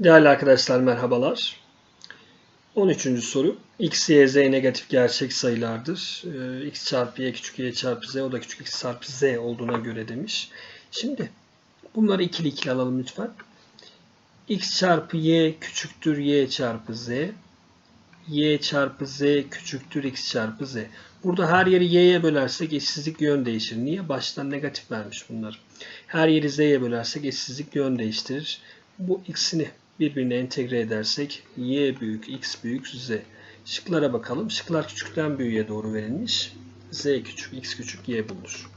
Değerli arkadaşlar merhabalar. 13. soru. X, Y, Z negatif gerçek sayılardır. Ee, X çarpı Y küçük Y çarpı Z o da küçük X çarpı Z olduğuna göre demiş. Şimdi bunları ikili ikili alalım lütfen. X çarpı Y küçüktür Y çarpı Z. Y çarpı Z küçüktür X çarpı Z. Burada her yeri Y'ye bölersek eşsizlik yön değişir. Niye? Baştan negatif vermiş bunlar. Her yeri Z'ye bölersek eşsizlik yön değiştirir. Bu ikisini birbirine entegre edersek y büyük, x büyük, z. Şıklara bakalım. Şıklar küçükten büyüğe doğru verilmiş. z küçük, x küçük, y bulunur.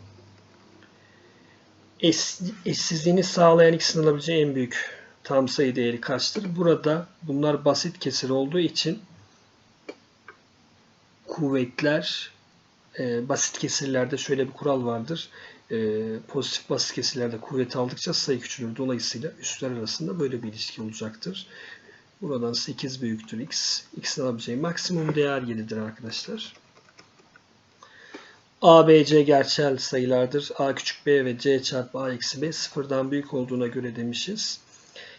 Eş, eşsizliğini sağlayan x'in alabileceği en büyük tam sayı değeri kaçtır? Burada bunlar basit kesir olduğu için kuvvetler e, basit kesirlerde şöyle bir kural vardır. E, pozitif basit kesirlerde kuvvet aldıkça sayı küçülür. Dolayısıyla üstler arasında böyle bir ilişki olacaktır. Buradan 8 büyüktür x. x'in alabileceği maksimum değer 7'dir arkadaşlar. A, B, C gerçel sayılardır. A küçük b ve c çarpı a eksi b sıfırdan büyük olduğuna göre demişiz.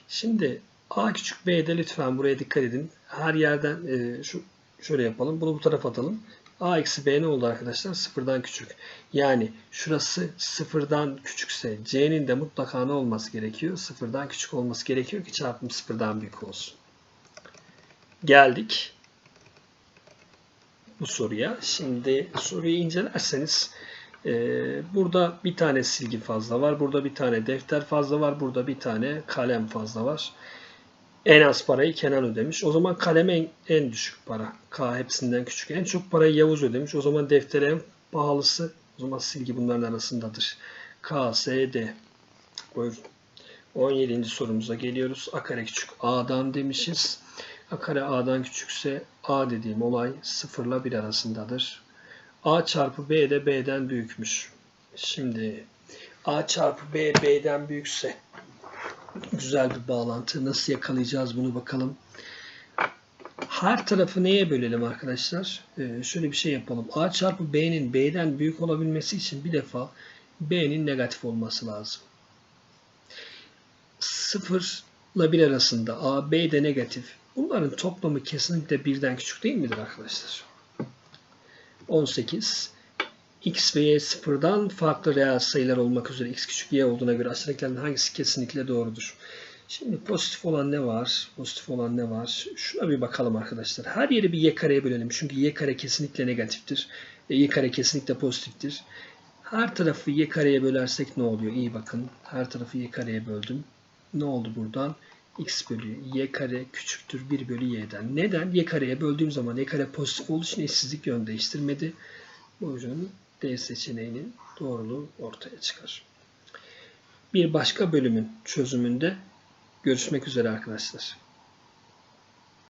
Şimdi a küçük b'de lütfen buraya dikkat edin. Her yerden e, şu şöyle yapalım. Bunu bu tarafa atalım. A eksi B ne oldu arkadaşlar? Sıfırdan küçük. Yani şurası sıfırdan küçükse C'nin de mutlaka ne olması gerekiyor? Sıfırdan küçük olması gerekiyor ki çarpım sıfırdan büyük olsun. Geldik bu soruya. Şimdi soruyu incelerseniz e, burada bir tane silgi fazla var. Burada bir tane defter fazla var. Burada bir tane kalem fazla var. En az parayı Kenan ödemiş. O zaman kaleme en, en düşük para. K hepsinden küçük. En çok parayı Yavuz ödemiş. O zaman deftere en pahalısı. O zaman silgi bunların arasındadır. K, S, D. Buyurun. 17. sorumuza geliyoruz. A kare küçük A'dan demişiz. A kare A'dan küçükse A dediğim olay 0 ile 1 arasındadır. A çarpı B de B'den büyükmüş. Şimdi A çarpı B B'den büyükse güzel bir bağlantı. Nasıl yakalayacağız bunu bakalım. Her tarafı neye bölelim arkadaşlar? Ee, şöyle bir şey yapalım. A çarpı B'nin B'den büyük olabilmesi için bir defa B'nin negatif olması lazım. 0 ile 1 arasında A, B de negatif. Bunların toplamı kesinlikle birden küçük değil midir arkadaşlar? 18 x ve y sıfırdan farklı reel sayılar olmak üzere x küçük y olduğuna göre aşağıdakilerden hangisi kesinlikle doğrudur? Şimdi pozitif olan ne var? Pozitif olan ne var? Şuna bir bakalım arkadaşlar. Her yeri bir y kareye bölelim. Çünkü y kare kesinlikle negatiftir. E, y kare kesinlikle pozitiftir. Her tarafı y kareye bölersek ne oluyor? İyi bakın. Her tarafı y kareye böldüm. Ne oldu buradan? x bölü y kare küçüktür 1 bölü y'den. Neden? y kareye böldüğüm zaman y kare pozitif olduğu için eşsizlik yön değiştirmedi. Bu yüzden D seçeneğinin doğruluğu ortaya çıkar. Bir başka bölümün çözümünde görüşmek üzere arkadaşlar.